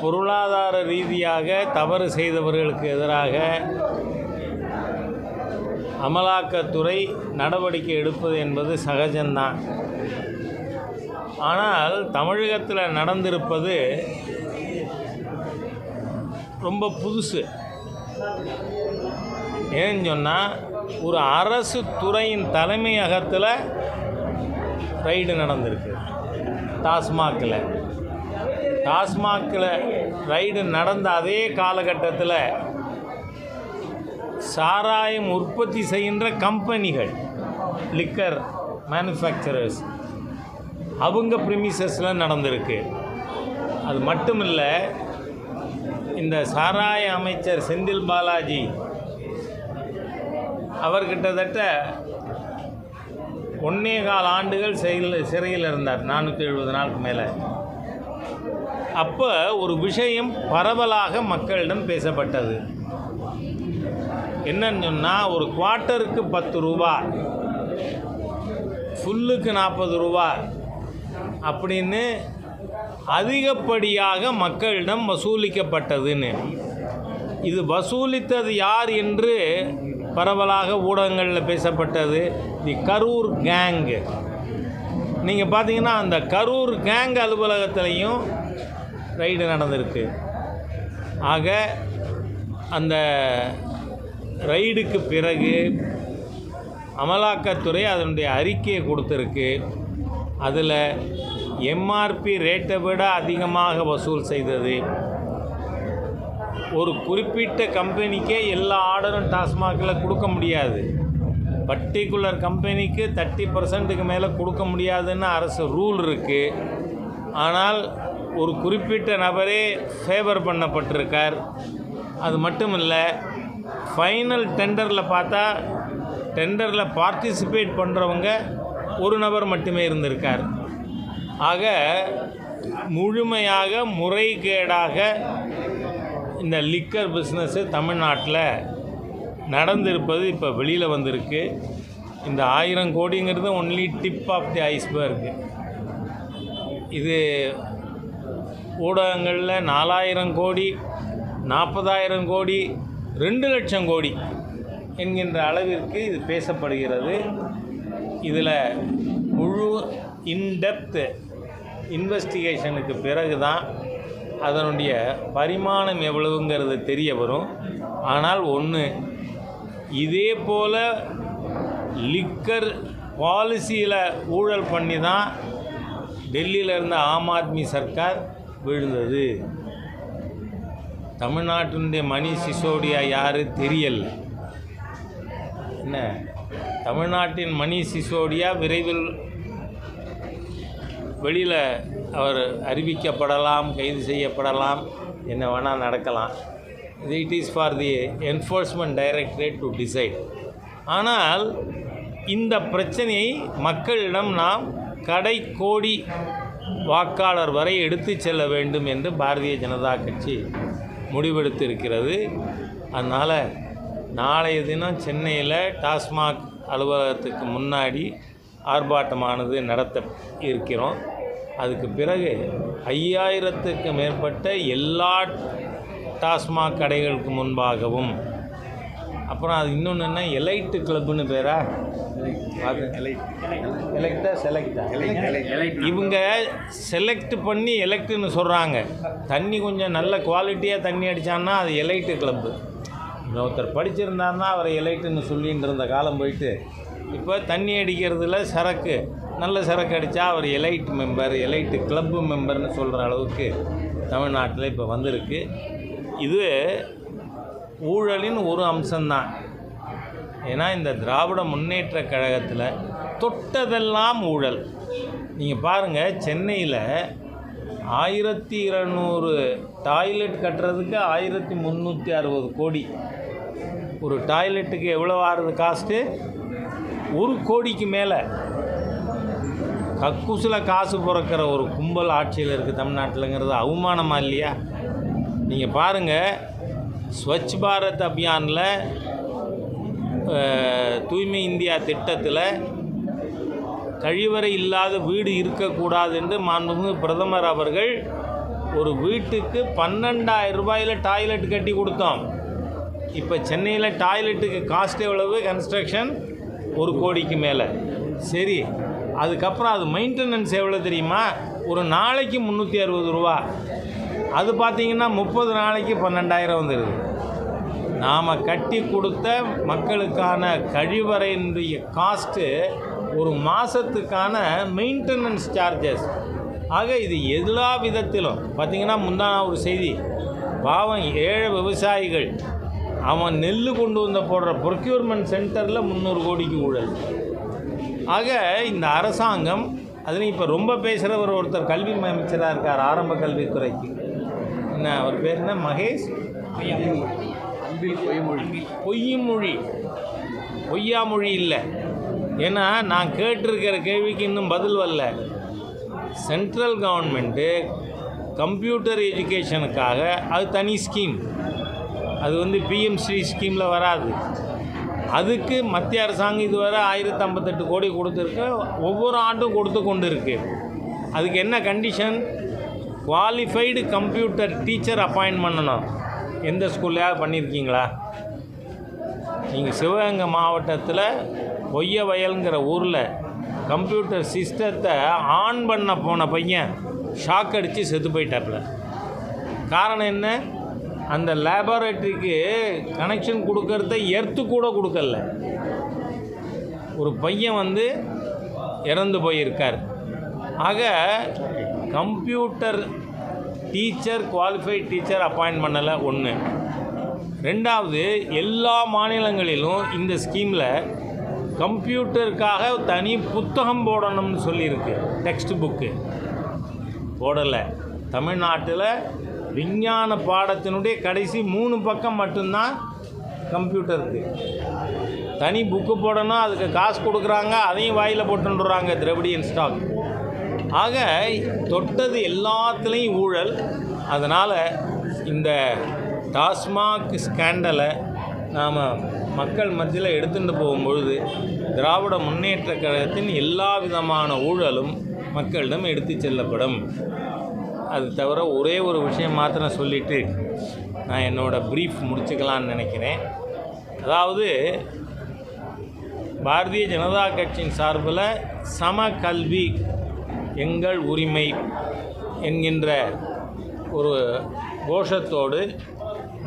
பொருளாதார ரீதியாக தவறு செய்தவர்களுக்கு எதிராக அமலாக்கத்துறை நடவடிக்கை எடுப்பது என்பது சகஜம்தான். ஆனால் தமிழகத்தில் நடந்திருப்பது ரொம்ப புதுசு. ஏன்னு சொன்னால் ஒரு அரசு துறையின் தலைமையகத்தில் ரைடு நடந்திருக்கு. டாஸ்மாகில். டாஸ்மாகில் ரைடு நடந்த அதே காலகட்டத்தில் சாராயம் உற்பத்தி செய்கின்ற கம்பெனிகள் லிக்கர் மேனுஃபேக்சரர்ஸ் அவங்க ப்ரிமிசஸில் நடந்திருக்கு. அது மட்டும் இல்லை இந்த சாராய அமைச்சர் செந்தில் பாலாஜி அவர் கிட்டத்தட்ட ஒன்னே கால் ஆண்டுகள் சிறையில் சிறையில் இருந்தார். நானூற்றி எழுபது நாளுக்கு மேலே. அப்போ ஒரு விஷயம் பரவலாக மக்களிடம் பேசப்பட்டது. என்னன்னு சொன்னால் ஒரு குவார்ட்டருக்கு பத்து ரூபா ஃபுல்லுக்கு நாற்பது ரூபா அப்படின்னு அதிகப்படியாக மக்களிடம் வசூலிக்கப்பட்டதுன்னு. இது வசூலித்தது யார் என்று பரவலாக ஊடகங்களில் பேசப்பட்டது தி கரூர் கேங்கு. நீங்கள் பார்த்தீங்கன்னா அந்த கரூர் கேங் அலுவலகத்திலையும் ரைடு நடந்திருக்கு. ஆக அந்த ரைடுக்கு பிறகு அமலாக்கத்துறை அதனுடைய அறிக்கையை கொடுத்துருக்கு. அதில் எம்ஆர்பி ரேட்டை விட அதிகமாக வசூல் செய்தது. ஒரு குறிப்பிட்ட கம்பெனிக்கே எல்லா ஆர்டரும் டாஸ்மாகில் கொடுக்க முடியாது. பர்டிகுலர் கம்பெனிக்கு தேர்ட்டி பர்சன்ட்டுக்கு மேலே கொடுக்க முடியாதுன்னு அரசு ரூல் இருக்குது ஆனால் ஒரு குறிப்பிட்ட நபரே ஃபேவர் பண்ணப்பட்டிருக்கார். அது மட்டும் இல்லை ஃபைனல் டெண்டரில் பார்த்தா டெண்டரில் பார்ட்டிசிபேட் பண்ணுறவங்க ஒரு நபர் மட்டுமே இருந்திருக்கார். ஆக முழுமையாக முறைகேடாக இந்த லிக்கர் பிஸ்னஸ்ஸு தமிழ்நாட்டில் நடந்திருப்பது இப்போ வெளியில் வந்திருக்கு. இந்த ஆயிரம் கோடிங்கிறது only tip of the iceberg இது ஊடகங்களில் நாலாயிரம் கோடி நாற்பதாயிரம் கோடி ரெண்டு லட்சம் கோடி என்கின்ற அளவிற்கு இது பேசப்படுகிறது. இதில் முழு இன்டெப்த்து இன்வெஸ்டிகேஷனுக்கு பிறகு தான் அதனுடைய பரிமாணம் எவ்வளவுங்கிறது தெரிய வரும். ஆனால் ஒன்று இதே போல் லிக்கர் பாலிசியில் ஊழல் பண்ணி தான் டெல்லியில் இருந்த ஆம் ஆத்மி சர்க்கார் விழுந்தது. தமிழ்நாட்டினுடைய மணி சிசோடியா யார் தெரியல. என்ன? தமிழ்நாட்டின் மணி சிசோடியா விரைவில் வெளியில் அவர் அறிவிக்கப்படலாம் கைது செய்யப்படலாம் என்ன வேணால் நடக்கலாம். It is for the enforcement directorate to decide ஆனால் இந்த பிரச்சனையை மக்களிடம் நாம் கடை கோடி வாக்காளர் வரை எடுத்து செல்ல வேண்டும் என்று பாரதிய ஜனதா கட்சி முடிவெடுத்திருக்கிறது. அதனால் நாளைய தினம் சென்னையில் டாஸ்மாக் அலுவலகத்துக்கு முன்னாடி ஆர்ப்பாட்டமானது நடத்த இருக்கிறோம் அதுக்கு பிறகு ஐயாயிரத்துக்கு மேற்பட்ட எல்லா டாஸ்மாக் கடைகளுக்கு முன்பாகவும். அப்புறம் அது இன்னொன்று என்ன? எலைட்டு கிளப்புன்னு பேரா? எலெக்டா செலக்டா இவங்க செலக்ட் பண்ணி எலெக்ட்னு சொல்கிறாங்க தண்ணி கொஞ்சம் நல்ல குவாலிட்டியாக தண்ணி அடித்தான்னா அது எலைட்டு கிளப்பு ஒருத்தர் படிச்சிருந்தாருன்னா அவரை எலைட்டுன்னு சொல்லிட்டு இருந்த காலம் போயிட்டு. இப்போ தண்ணி அடிக்கிறதுல சரக்கு. நல்ல சரக்கு அடித்தா அவர் எலைட் மெம்பர் எலைட்டு கிளப்பு மெம்பர்னு சொல்கிற அளவுக்கு தமிழ்நாட்டில் இப்போ வந்திருக்கு. இது ஊழலின் ஒரு அம்சம்தான். ஏன்னா இந்த திராவிட முன்னேற்ற கழகத்தில் தொட்டதெல்லாம் ஊழல். நீங்கள் பாருங்கள் சென்னையில் ஆயிரத்தி இரநூறு டாய்லெட் கட்டுறதுக்கு ஆயிரத்தி முந்நூற்றி அறுபது கோடி. ஒரு டாய்லெட்டுக்கு எவ்வளோ ஆறுது காஸ்ட்டு? ஒரு கோடிக்கு மேலே. கக்கூசில் காசு பிறக்கிற ஒரு கும்பல் ஆட்சியில் இருக்குது தமிழ்நாட்டில்ங்கிறது அவமானமா இல்லையா? நீங்கள் பாருங்கள் ஸ்வச் பாரத் அபியானில் தூய்மை இந்தியா திட்டத்தில் கழிவறை இல்லாத வீடு இருக்கக்கூடாது என்று மாண்புமிகு பிரதமர் அவர்கள் ஒரு வீட்டுக்கு பன்னெண்டாயிரம் ரூபாயில் டாய்லெட் கட்டி கொடுத்தோம். இப்போ சென்னையில் டாய்லெட்டுக்கு காஸ்ட் எவ்வளவு? கன்ஸ்ட்ரக்ஷன் ஒரு கோடிக்கு மேலே. சரி அதுக்கப்புறம் அது மெயின்டெனன்ஸ் எவ்வளோ தெரியுமா? ஒரு நாளைக்கு முந்நூற்றி அறுபது ரூபா. அது பார்த்தீங்கன்னா முப்பது நாளைக்கு பன்னெண்டாயிரம் வந்துடுது நாம் கட்டி கொடுத்த மக்களுக்கான கழிவறையினுடைய காஸ்ட்டு ஒரு மாதத்துக்கான மெயின்டெனன்ஸ் சார்ஜஸ் ஆக இது எல்லா விதத்திலும் பார்த்தீங்கன்னா முந்தான ஒரு செய்தி பாவம் ஏழை விவசாயிகள் அவன் நெல் கொண்டு வந்த போடுற ப்ரொக்யூர்மெண்ட் சென்டரில் முந்நூறு கோடிக்கு ஊழல். ஆக இந்த அரசாங்கம் அதுலேயும் இப்போ ரொம்ப பேசுகிறவர் ஒருத்தர் கல்வி அமைச்சராக இருக்கார் ஆரம்ப கல்வித்துறைக்கு. என்ன அவர் பேர் என்ன? மகேஷ்? அன்பில் பொய்மொழி. பொய்யுமொழி பொய்யாமொழி இல்லை. ஏன்னா நான் கேட்டிருக்கிற கேள்விக்கு இன்னும் பதில் வரல. சென்ட்ரல் கவர்மெண்ட்டு கம்ப்யூட்டர் எஜுகேஷனுக்காக அது தனி ஸ்கீம். அது வந்து பிஎம்ஸ்ரீ ஸ்கீமில் வராது. அதுக்கு மத்திய அரசாங்கம் இதுவரை ஆயிரத்தி ஐம்பத்தெட்டு கோடி கொடுத்துருக்கு. ஒவ்வொரு ஆண்டும் கொடுத்து கொண்டு இருக்கு அதுக்கு என்ன condition qualified computer teacher appoint பண்ணணும். எந்த ஸ்கூல்லையாவது பண்ணியிருக்கீங்களா நீங்கள் சிவகங்கை மாவட்டத்தில் பொய்ய வயலுங்கிற ஊரில் கம்ப்யூட்டர் சிஸ்டத்தை ஆன் பண்ண போன பையன் ஷாக் அடித்து செத்து போயிட்டாப்புல. காரணம் என்ன? அந்த லேபரேட்டரிக்கு கனெக்ஷன் கொடுக்கறத எர்த்து கூட கொடுக்கல. ஒரு பையன் வந்து இறந்து போயிருக்கார். ஆக computer teacher qualified teacher appoint பண்ணலை. ஒன்று ரெண்டாவது எல்லா மாநிலங்களிலும் இந்த ஸ்கீமில் கம்ப்யூட்டருக்காக தனி புத்தகம் போடணும்னு சொல்லியிருக்கு. டெக்ஸ்ட் புக்கு போடலை. தமிழ்நாட்டில் விஞ்ஞான பாடத்தினுடைய கடைசி மூணு பக்கம் மட்டும்தான் கம்ப்யூட்டருக்கு. தனி புக்கு போடணும் அதுக்கு காசு கொடுக்குறாங்க அதையும் வாயில் போட்டுன்றாங்க திரவிடியன் ஸ்டாக் ஆக தொட்டது எல்லாத்துலேயும் ஊழல். அதனால் இந்த டாஸ்மாக் ஸ்கேண்டலை நாம் மக்கள் மத்தியில் எடுத்துட்டு போகும்பொழுது திராவிட முன்னேற்ற கழகத்தின் எல்லா விதமான ஊழலும் மக்களிடம் எடுத்து செல்லப்படும். அது தவிர ஒரே ஒரு விஷயம் மாத்திரம் சொல்லிவிட்டு நான் என்னோடய ப்ரீஃப் முடிச்சுக்கலான்னு நினைக்கிறேன். அதாவது பாரதிய ஜனதா கட்சியின் சார்பில் சம கல்வி எங்கள் உரிமை என்கின்ற ஒரு கோஷத்தோடு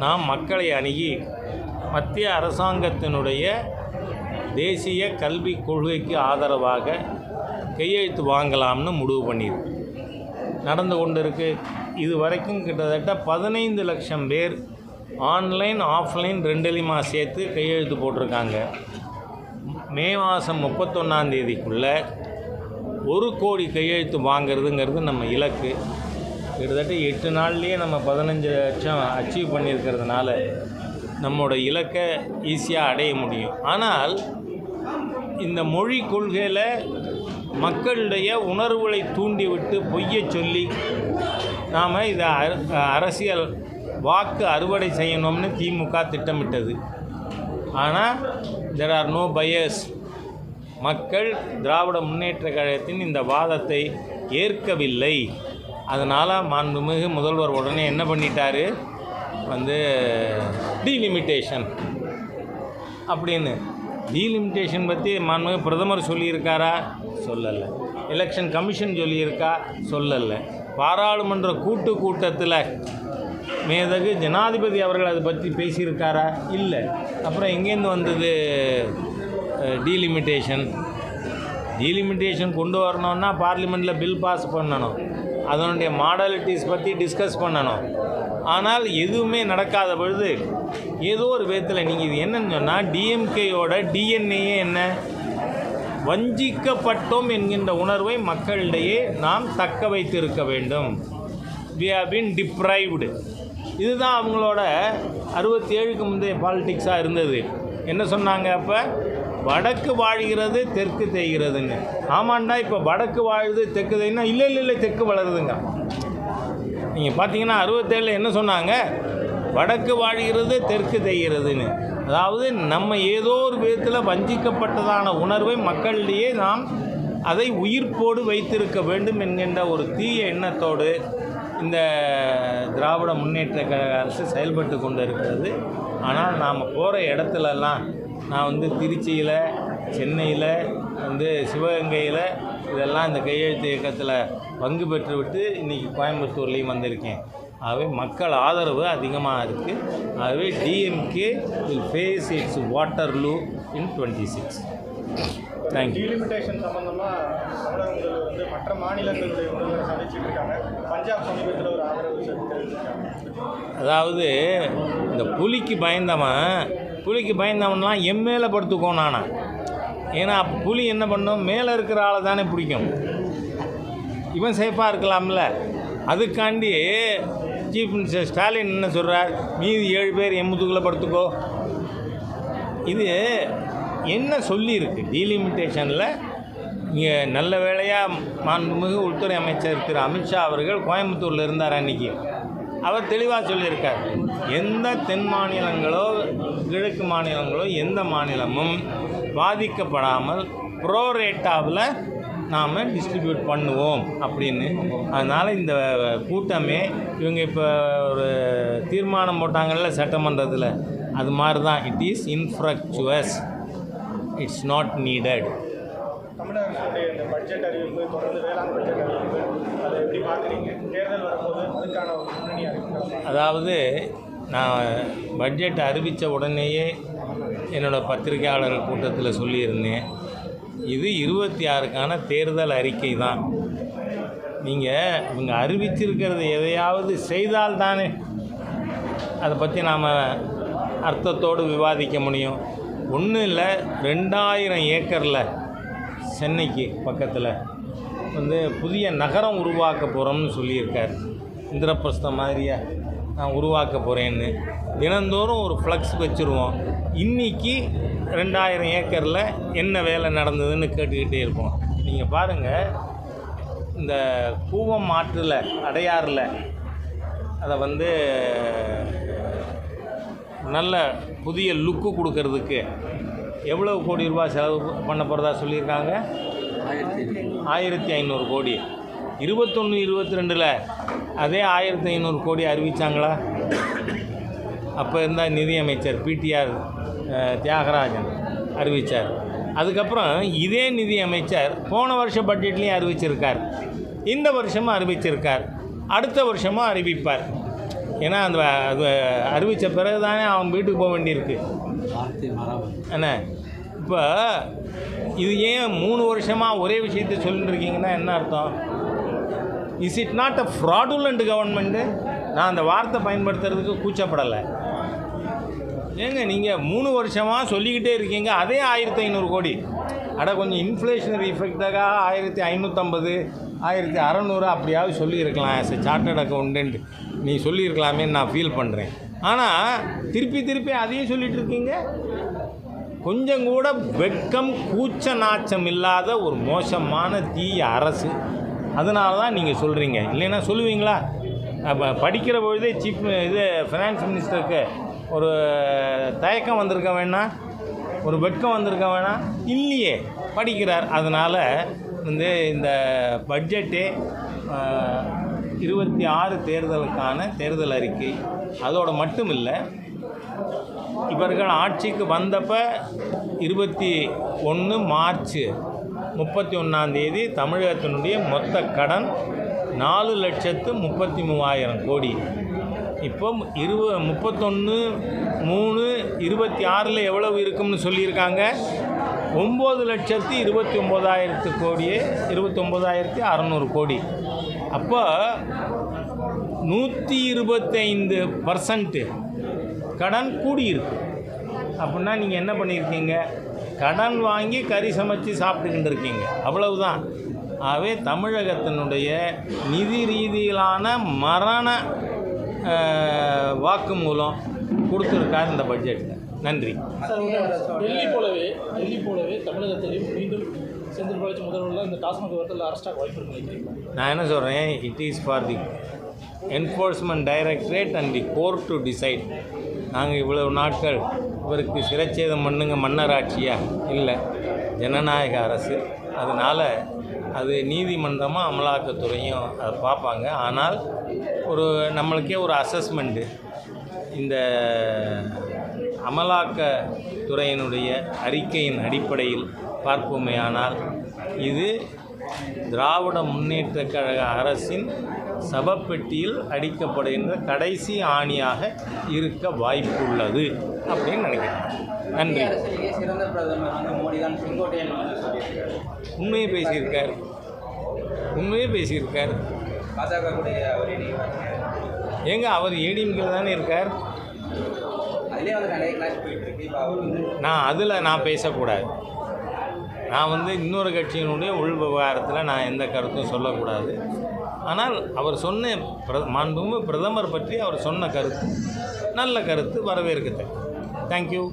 நாம் மக்களை அணுகி மத்திய அரசாங்கத்தினுடைய தேசிய கல்விக் கொள்கைக்கு ஆதரவாக கையெழுத்து வாங்கலாம்னு முடிவு பண்ணியிருக்கு நடந்து கொண்டிருக்கு. இது வரைக்கும் கிட்டத்தட்ட பதினைந்து லட்சம் பேர் ஆன்லைன் ஆஃப்லைன் ரெண்டுலையுமா சேர்த்து கையெழுத்து போட்டிருக்காங்க. மே மாதம் முப்பத்தொன்னாந்தேதிக்குள்ளே ஒரு கோடி கையெழுத்து வாங்கிறதுங்கிறது நம்ம இலக்கு. கிட்டத்தட்ட எட்டு நாள்லேயே நம்ம பதினஞ்சு லட்சம் அச்சீவ் பண்ணியிருக்கிறதுனால நம்மளோட இலக்கை ஈஸியாக அடைய முடியும். ஆனால் இந்த மொழி கொள்கையில் மக்களுடைய உணர்வுகளை தூண்டிவிட்டு பொய்யை சொல்லி நாம் இதை அரசியல் வாக்கு அறுவடை செய்யணும்னு திமுக திட்டமிட்டது. ஆனால் தெர் ஆர் நோ பயஸ் மக்கள் திராவிட முன்னேற்ற கழகத்தின் இந்த வாதத்தை ஏற்கவில்லை. அதனால் மாண்புமிகு முதல்வர் உடனே என்ன பண்ணிட்டாரு? வந்து டீலிமிட்டேஷன் அப்படின்னு. டீலிமிட்டேஷன் பற்றி மாண்புமிகு பிரதமர் சொல்லியிருக்காரா? சொல்லலை. எலெக்ஷன் கமிஷன் சொல்லியிருக்கா? சொல்லலை. பாராளுமன்ற கூட்டு கூட்டத்தில் மேதகு ஜனாதிபதி அவர்கள் அதை பற்றி பேசியிருக்காரா? இல்லை. அப்புறம் எங்கேருந்து வந்தது? டீலிமிட்டேஷன் டீலிமிட்டேஷன் கொண்டு வரணும்னா பார்லிமெண்ட்டில் பில் பாஸ் பண்ணணும். அதனுடைய மாடலிட்டிஸ் பற்றி டிஸ்கஸ் பண்ணணும். ஆனால் எதுவுமே நடக்காத பொழுது ஏதோ ஒரு விதத்தில் நீங்கள் இது என்னன்னு சொன்னால் டிஎம்கேயோட டிஎன்ஏயே என்ன? வஞ்சிக்கப்பட்டோம் என்கின்ற உணர்வை மக்களிடையே நாம் தக்க வைத்திருக்க வேண்டும். வி ஹவ் பின் டிப்ரைவ்டு இதுதான் அவங்களோட அறுபத்தி ஏழுக்கு முந்தைய பாலிட்டிக்ஸாக இருந்தது. என்ன சொன்னாங்க அப்போ? வடக்கு வாழ்கிறது தெற்கு தேய்கிறதுங்க. ஆமாண்டா இப்போ வடக்கு வாழுது தெற்கு தேய்னா இல்லை இல்லை இல்லை தெற்கு வளருதுங்க. நீங்கள் பார்த்தீங்கன்னா அறுபத்தேழில் என்ன சொன்னாங்க? வடக்கு வாழ்கிறது தெற்கு தேய்கிறதுன்னு. அதாவது நம்ம ஏதோ ஒரு விதத்தில் வஞ்சிக்கப்பட்டதான உணர்வை மக்களிடையே நாம் அதை உயிர்ப்போடு வைத்திருக்க வேண்டும் என்கின்ற ஒரு தீய எண்ணத்தோடு இந்த திராவிட முன்னேற்ற கழக அரசு செயல்பட்டு கொண்டு இருக்கிறது ஆனால் நாம் போகிற இடத்துலலாம் நான் வந்து திருச்சியில் சென்னையில் வந்து சிவகங்கையில் இதெல்லாம் இந்த கையெழுத்து இயக்கத்தில் பங்கு பெற்றுவிட்டு இன்றைக்கி கோயம்புத்தூர்லேயும் வந்திருக்கேன். ஆகவே மக்கள் ஆதரவு அதிகமாக இருக்குது ஆகவே DMK will face its Waterloo in twenty six thank you delimitation வந்து மற்ற மாநிலங்களுடைய முதல்வரை சந்திச்சுட்டு இருக்காங்க. பஞ்சாப் சமீபத்தில் ஒரு ஆதரவு அதாவது இந்த புலிக்கு பயந்தவன் புலிக்கு பயந்தவன்லாம் என் மேலே படுத்துக்கோனானா ஏன்னா புலி என்ன பண்ணும்? மேலே இருக்கிற ஆளை தானே பிடிக்கும். இவன் சேஃபாக இருக்கலாம்ல. அதுக்காண்டி சீஃப் மினிஸ்டர் ஸ்டாலின் என்ன சொல்கிறார் மீதி ஏழு பேர் என் படுத்துக்கோ. இது என்ன சொல்லியிருக்கு? டீலிமிட்டேஷனில் இங்கே நல்ல வேளையாக மாண்புமிகு உள்துறை அமைச்சர் திரு அமித்ஷா அவர்கள் கோயம்புத்தூரில் இருந்தார் அன்றைக்கி அவர் தெளிவாக சொல்லியிருக்கார். எந்த தென் மாநிலங்களோ கிழக்கு மாநிலங்களோ எந்த மாநிலமும் பாதிக்கப்படாமல் ப்ரோரேட்டாவில் நாம் டிஸ்ட்ரிபியூட் பண்ணுவோம் அப்படின்னு. அதனால் இந்த கூட்டமே இவங்க இப்போ ஒரு தீர்மானம் போட்டாங்கல்ல சட்டமன்றத்தில். அது மாதிரி தான் it is infructuous it's not needed தமிழக அரசுடைய இந்த பட்ஜெட் அறிவிப்பு தொடர்ந்து வேளாண் பட்ஜெட் அறிவிப்பு அதை எப்படி பார்க்குறீங்க? தேர்தல் வரும்போது அதுக்கான ஒரு முன்னணி அறிவிப்பு. அதாவது நான் பட்ஜெட் அறிவித்த உடனேயே என்னோடய பத்திரிகையாளர்கள் கூட்டத்தில் சொல்லியிருந்தேன். இது இருபத்தி ஆறுக்கான தேர்தல் அறிக்கை தான். நீங்கள் இவங்க அறிவிச்சிருக்கிறது எதையாவது செய்தால் தானே அதை பற்றி நாம் அர்த்தத்தோடு விவாதிக்க முடியும். ஒன்றும் இல்லை ரெண்டாயிரம் ஏக்கரில் சென்னைக்கு பக்கத்தில் வந்து புதிய நகரம் உருவாக்க போகிறோம்னு சொல்லியிருக்கார். இந்திரபிரஸ்தம் மாதிரியா நான் உருவாக்க போகிறேன்னு தினந்தோறும் ஒரு ஃப்ளக்ஸ் வச்சுருவோம். இன்றைக்கி ரெண்டாயிரம் ஏக்கரில் என்ன வேலை நடந்ததுன்னு கேட்டுக்கிட்டே இருப்போம். நீங்கள் பாருங்கள் இந்த கூவம் ஆற்றில் அடையாறில் அதை வந்து நல்ல புதிய லுக்கு கொடுக்கறதுக்கு எவ்வளவு கோடி ரூபாய் செலவு பண்ண போகிறதா சொல்லியிருக்காங்க? ஆயிரத்தி ஐநூறு கோடி. இருபத்தொன்று இருபத்தி ரெண்டில் அதே ஆயிரத்தி ஐநூறு கோடி அறிவித்தாங்களா அப்போ இருந்தால் நிதியமைச்சர் பிடிஆர் தியாகராஜன் அறிவித்தார் அதுக்கப்புறம் இதே நிதியமைச்சர் போன வருஷ பட்ஜெட்லேயும் அறிவிச்சிருக்கார். இந்த வருஷமும் அறிவிச்சிருக்கார். அடுத்த வருஷமும் அறிவிப்பார். ஏன்னா அந்த அது அறிவித்த பிறகு தானே அவன் வீட்டுக்கு போக வேண்டியிருக்கு. என்ன? இப்போ இது ஏன் மூணு வருஷமாக ஒரே விஷயத்தை சொல்லிட்டு இருக்கீங்கன்னா என்ன அர்த்தம்? Is it not a fraudulent government நான் அந்த வார்த்தை பயன்படுத்துறதுக்கு கூச்சப்படலை. ஏங்க நீங்கள் மூணு வருஷமாக சொல்லிக்கிட்டே இருக்கீங்க அதே ஆயிரத்தி ஐநூறு கோடி. அட கொஞ்சம் இன்ஃப்ளேஷனரி இஃபெக்டாக ஆயிரத்தி ஐநூற்றம்பது ஆயிரத்தி அறநூறு அப்படியாவது சொல்லியிருக்கலாம் ஆஸ் எ சார்ட்டர்ட் அக்கௌண்டன்ட் நீ சொல்லியிருக்கலாமேன்னு நான் ஃபீல் பண்ணுறேன் ஆனால் திருப்பி திருப்பி அதையும் சொல்லிட்டு இருக்கீங்க? கொஞ்சம் கூட வெட்கம் கூச்ச நாச்சம் இல்லாத ஒரு மோசமான தீய அரசு. அதனால தான் நீங்கள் சொல்கிறீங்க இல்லைன்னா சொல்லுவீங்களா? அப்போ படிக்கிற பொழுதே சீஃப் இது ஃபினான்ஸ் மினிஸ்டருக்கு ஒரு தயக்கம் வந்திருக்க வேணாம் ஒரு வெட்கம் வந்திருக்க வேணாம் இல்லையே படிக்கிறார். அதனால் வந்து இந்த பட்ஜெட்டே இருபத்தி ஆறு தேர்தலுக்கான தேர்தல் அறிக்கை அதோடு மட்டும் இல்லை இவர்கள் ஆட்சிக்கு வந்தப்போ இருபத்தி ஒன்று மார்ச் முப்பத்தி ஒன்றாந்தேதி தமிழகத்தினுடைய மொத்த கடன் நாலு லட்சத்து முப்பத்தி மூவாயிரம் கோடி. இப்போ இருவ முப்பத்தொன்று மூணு இருபத்தி ஆறில் எவ்வளவு இருக்கும்னு சொல்லியிருக்காங்க? ஒம்பது லட்சத்து இருபத்தி ஒம்பதாயிரத்து கோடியே இருபத்தி ஒம்பதாயிரத்தி அறநூறு கோடி. அப்போ நூற்றி இருபத்தைந்து பர்சன்ட்டு கடன் கூடியிருக்கு. அப்படின்னா நீங்கள் என்ன பண்ணியிருக்கீங்க? கடன் வாங்கி கறி சமைச்சு சாப்பிட்டுக்கிட்டு இருக்கீங்க. அவ்வளவுதான். ஆகவே தமிழகத்தினுடைய நிதி ரீதியிலான மரண அஹ், வாக்குமூலம் கொடுத்துருக்கார் இந்த பட்ஜெட்டில் நன்றி. டெல்லி போலவே டெல்லி போலவே தமிழகத்திலையும் மீண்டும் செந்தில் பாலாஜி முதல்வரில் இந்த டாஸ்மாக் விவரத்தில் அரெஸ்டாக வாய்ப்பு நான் என்ன சொல்கிறேன் it is for the enforcement directorate and the court to decide நாங்கள் இவ்வளவு நாட்கள் இவருக்கு சிரச்சேதம் பண்ணுங்க மன்னராட்சியா? இல்லை. ஜனநாயக அரசு. அதனால் அது நீதிமன்றமும் அமலாக்கத்துறையும் அதை பார்ப்பாங்க. ஆனால் ஒரு நம்மளுக்கே ஒரு அசஸ்மெண்ட்டு இந்த அமலாக்கத்துறையினுடைய அறிக்கையின் அடிப்படையில் பார்ப்போமேயானால் இது திராவிட முன்னேற்றக் கழக அரசின் சபப்பெட்டியில் அடிக்கப்படுகின்ற கடைசி ஆணியாக இருக்க வாய்ப்புள்ளது அப்படின்னு நினைக்கிறேன். நன்றி. உண்மையை பேசியிருக்கார். உண்மையே பேசியிருக்கார். ஏங்க அவர் ஏடிஎம்கில் தானே இருக்கார்? நான் அதில் நான் பேசக்கூடாது. நான் வந்து இன்னொரு கட்சியினுடைய உள் விவகாரத்தில் நான் எந்த கருத்தும் சொல்லக்கூடாது. ஆனால் அவர் சொன்ன பிர மாண்புமிகு பிரதமர் பற்றி அவர் சொன்ன கருத்து நல்ல கருத்து வரவேற்கத்தேன் தேங்க்யூ